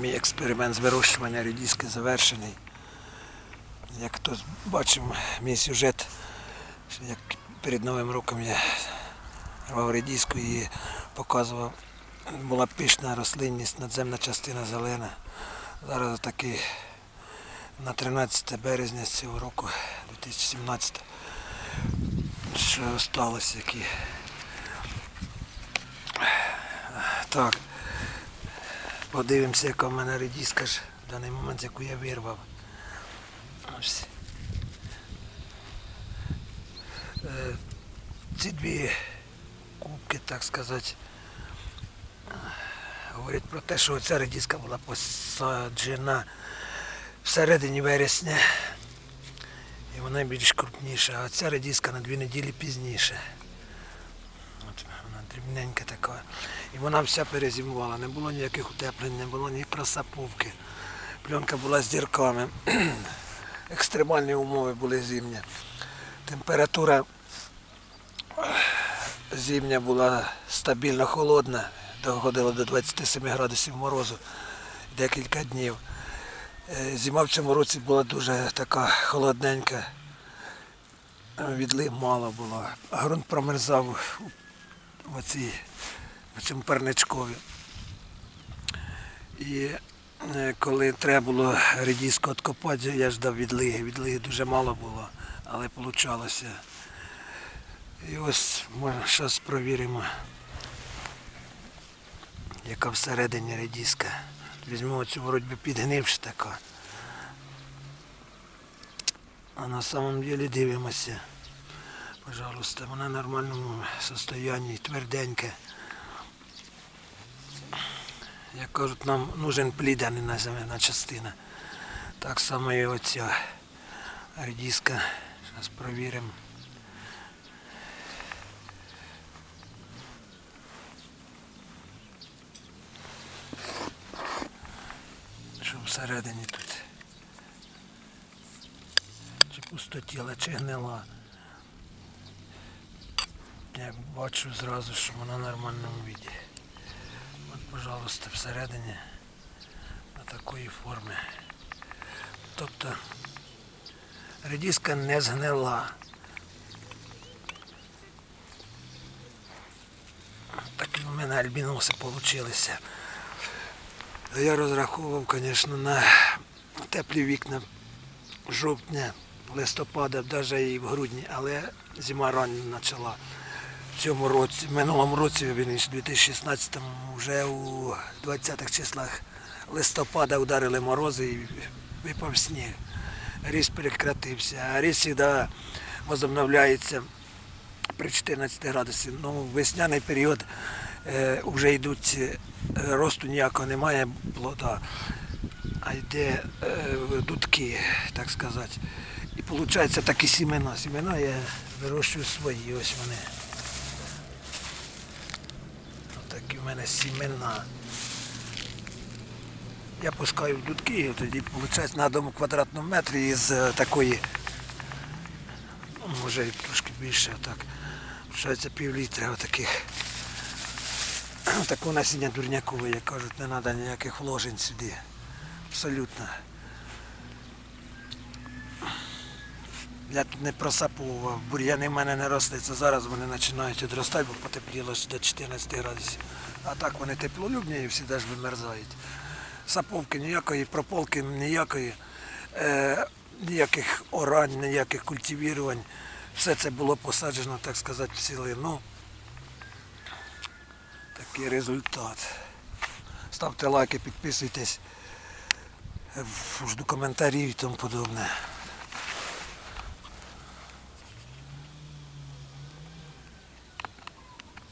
Мій експеримент з вирощування редиски завершений. Як хтось бачив мій сюжет, що як перед Новим роком я рвав редиску і показував, була пишна рослинність, надземна частина зелена. Зараз такий на 13 березня цього року, 2017, що сталося які. Так. Подивимося, яка в мене редіска ж в даний момент, яку я вирвав. Ось. Е, Ці дві кубки, так сказати, говорять про те, що ця редіска була посаджена всередині вересня. І вона більш крупніша, а ця редіска на дві неділі пізніше. От вона дрібненька така. І вона вся перезимувала. Не було ніяких утеплень, не було ні просаповки. Пленка була з дірками. Екстремальні умови були зимні. Температура зимня була стабільно холодна, доходила до 27 градусів морозу декілька днів. Е, Зима в цьому році була дуже така холодненька. Відлив мало було. А ґрунт промерзав в, оцій, в цьому парничкові. І е, коли треба було редіску відкопати, я ждав відлиги. Відлиги дуже мало було, але вийшло. І ось ми зараз провіримо, яка всередині редіска. Візьмемо цю вроді підгнивши така. А на самом деле дивимося. Пожалуйста, вона в нормальному состоянні, тверденька. Як кажуть, нам нужен плід, а не частина. Так само і оця редиска. Зараз провіримо. Що всередині тут? Чи пустотіла, чи гнила. Я бачу зразу, що вона в нормальному віді. От, пожалуйста, всередині на такої форми. Тобто редиска не згнила. Такі у мене альбіноси получилися. Я розраховував, звісно, на теплі вікна жовтня, листопада, навіть і в грудні, але зима рано почала. В цьому році, в минулому році, вірніше, 2016-му, вже у 20-х числах листопада ударили морози і випав сніг. Ріс перекратився, а ріс завжди возобновляється при 14 градусах. Ну, весняний період е, вже йдуть, е, росту ніякого немає плода, а йде е, дудки, так сказати. І виходить такі сімена. Сімена я вирощую свої, ось вони. Такі в мене сімена. Я пускаю в дудки, тоді виходить на одному квадратному метрі із е, такої, може і трошки більше, отак. Виходить пів літра отаких. Такого насіння дурнякове, як кажуть, не треба ніяких вложень сюди. Абсолютно. Я тут не просапував, бур'яни в мене не росли, це зараз вони починають відростати, бо потепліло до 14 градусів. А так вони теплолюбні і всі теж вимерзають. Саповки ніякої, прополки ніякої, е, ніяких орань, ніяких культивірувань. Все це було посаджено, так сказати, в цілину. Такий результат. Ставте лайки, підписуйтесь, жду коментарів і тому подобне.